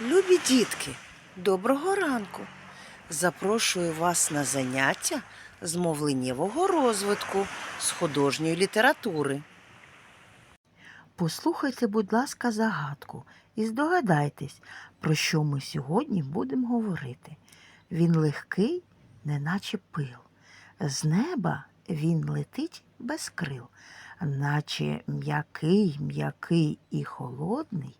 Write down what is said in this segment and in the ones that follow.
Любі дітки, доброго ранку! Запрошую вас на заняття з мовленнєвого розвитку з художньої літератури. Послухайте, будь ласка, загадку і здогадайтесь, про що ми сьогодні будемо говорити. Він легкий, неначе пил. З неба він летить без крил, наче м'який, м'який і холодний,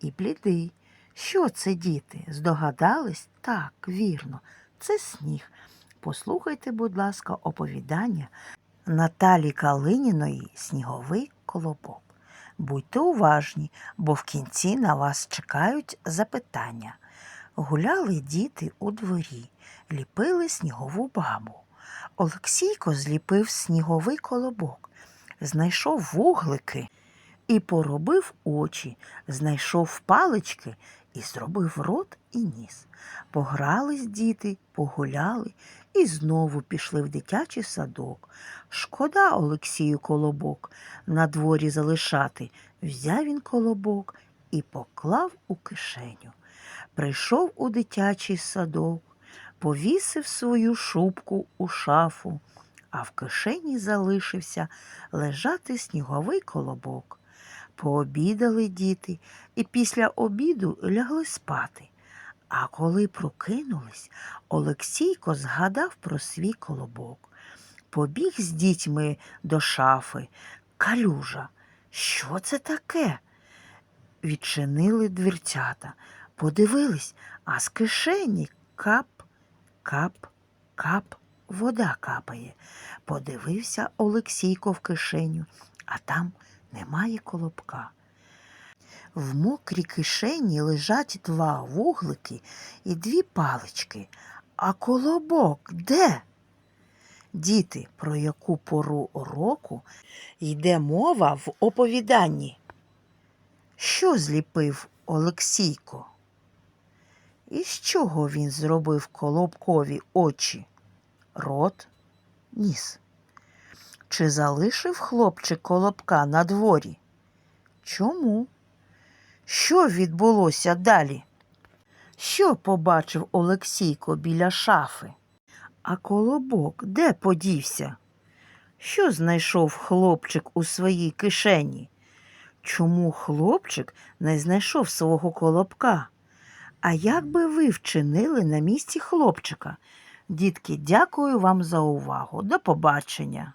і блідий. Що це, діти? Здогадались? Так, вірно, це сніг. Послухайте, будь ласка, оповідання Наталі Калиніної Сніговий колобок. Будьте уважні, бо в кінці на вас чекають запитання. Гуляли діти у дворі, ліпили снігову бабу. Олексійко зліпив сніговий колобок, знайшов вуглики і поробив очі, знайшов палички і зробив рот і ніс. Погрались діти, погуляли і знову пішли в дитячий садок. Шкода Олексію колобок на дворі залишати. Взяв він колобок і поклав у кишеню. Прийшов у дитячий садок, повісив свою шубку у шафу, а в кишені залишився лежати сніговий колобок. Пообідали діти і після обіду лягли спати. А коли прокинулись, Олексійко згадав про свій колобок. Побіг з дітьми до шафи. Калюжа, що це таке? Відчинили дверцята, подивились, а з кишені кап, кап, кап, вода капає. Подивився Олексійко в кишеню, а там немає колобка. В мокрій кишені лежать два вуглики і дві палички. А колобок де? Діти, про яку пору року йде мова в оповіданні? Що зліпив Олексійко? І з чого він зробив колобкові очі? Рот, ніс. Чи залишив хлопчик колобка на дворі? Чому? Що відбулося далі? Що побачив Олексійко біля шафи? А колобок де подівся? Що знайшов хлопчик у своїй кишені? Чому хлопчик не знайшов свого колобка? А як би ви вчинили на місці хлопчика? Дітки, дякую вам за увагу. До побачення.